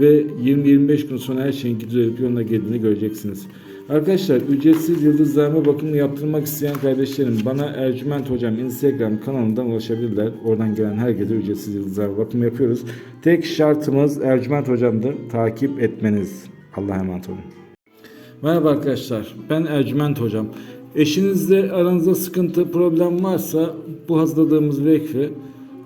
ve 20-25 gün sonra her şeyin düzelip yoluna girdiğini göreceksiniz. Arkadaşlar ücretsiz yıldızlarma bakımını yaptırmak isteyen kardeşlerim bana Ercüment Hocam Instagram kanalından ulaşabilirler. Oradan gelen herkese ücretsiz yıldızlarma bakımı yapıyoruz. Tek şartımız Ercüment Hocam'dır. Takip etmeniz. Allah'a emanet olun. Merhaba arkadaşlar. Ben Ercüment Hocam. Eşinizle aranızda sıkıntı, problem varsa bu hazırladığımız vekfi